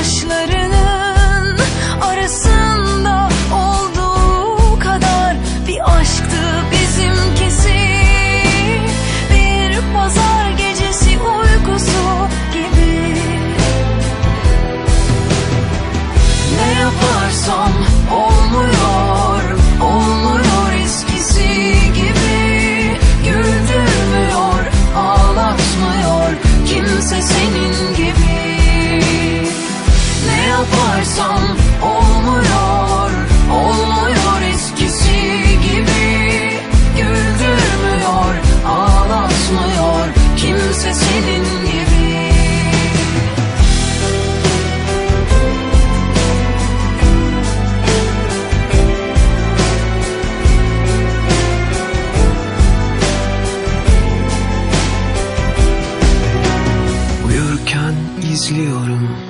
kaşlarının arasında olduğu kadar bir aşktı bizimkisi. Bir pazar gecesi uykusu gibi. Ne yaparsam yaparsam olmuyor Olmuyor eskisi gibi. Güldürmüyor, ağlatmıyor Kimse senin gibi. Uyurken izliyorum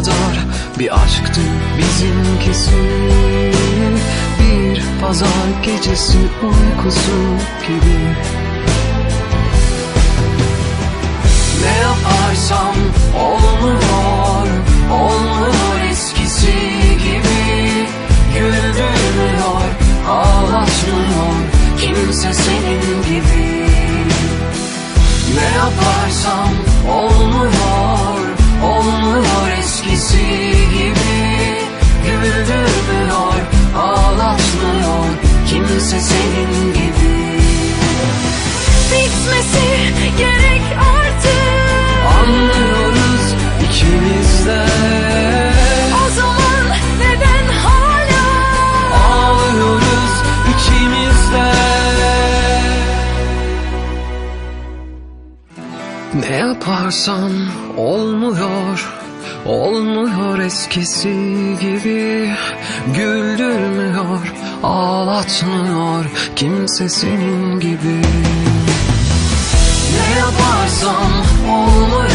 kadar bir aşktı bizimkisi Bir pazar gecesi uykusu gibi. Ne yaparsam kimse senin gibi bitmesi gerek artık. Anlıyoruz ikimiz de. O zaman neden hala Ağlıyoruz ikimiz de. Ne yaparsan olmuyor Olmuyor eskisi gibi. Güldürmüyor, ağlatmıyor Kimse senin gibi. Ne yaparsam olmuyor.